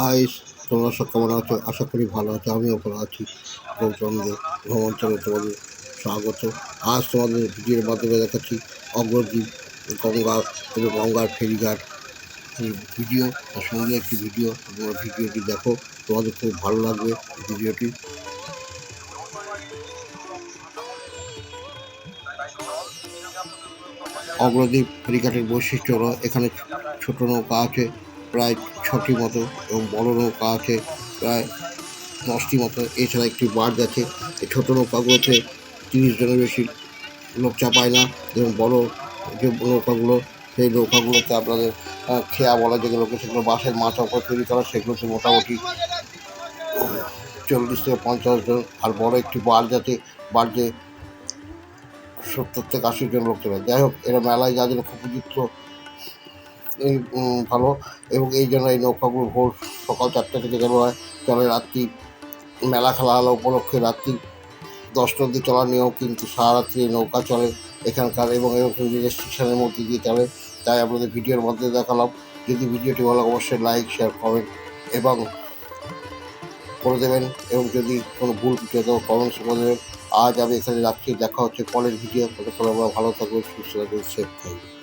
High, তোমরা সব কেমন আছো? আশা করি ভালো আছো, আমিও ভালো আছি। গৌতম দে ভ্রমণ চ্যানেল তোমাদের স্বাগত। আজ তোমাদের ভিডিওর মাধ্যমে দেখাচ্ছি অগ্রদ্বীপ, গঙ্গা এবং গঙ্গার ফেরিঘাট। ভিডিও সঙ্গে একটি ভিডিও, তোমরা ভিডিওটি দেখো, তোমাদের খুব ভালো লাগবে ভিডিওটি। অগ্রদ্বীপ ফেরিঘাটের বৈশিষ্ট্য হলো, এখানে ছোট নৌকা আছে প্রায় ছটি মতো এবং বড় নৌকা আছে প্রায় দশটি মতো। এছাড়া একটি বার্জ আছে। এই ছোটো নৌকাগুলোতে তিরিশ জনের বেশি লোক চাপায় না এবং বড় যে নৌকাগুলো, সেই নৌকাগুলোতে আপনাদের খেয়া বলা যেগুলোকে, সেগুলো বাঁশের মাথা উপর তৈরি করা, সেগুলোতে মোটামুটি চল্লিশ থেকে পঞ্চাশ জন আর বড় একটি বার্জ আছে বার্জে সত্তর থেকে আশি জন লোক চলে। যাই হোক, এরা মেলায় জন্য খুব উপযুক্ত এই ভালো এবং এই জন্য এই নৌকাগুলো ভোর সকাল চারটে থেকে চালু হয়। চলে রাত্রি, মেলা খেলা হলো উপলক্ষে রাত্রি দশটা অবধি চলার নিয়ম কিন্তু সারা রাত্রি নৌকা চলে এখানকার এবং এরকম রেস্ট্রিকশনের মধ্যে দিয়ে চলে। তাই আপনাদের ভিডিওর মধ্যে দেখালাম। যদি ভিডিওটি ভালো অবশ্যই লাইক শেয়ার কমেন্ট এবং করে দেবেন এবং যদি কোনো ভুল হয় তবে কমেন্টস করে দেবেন। আজ আমি এখানে রাখছি। দেখা হচ্ছে পরের ভিডিও। ততক্ষণ আমরা ভালো থাকবেন সুস্থ থাকবেন সেফ থাকবেন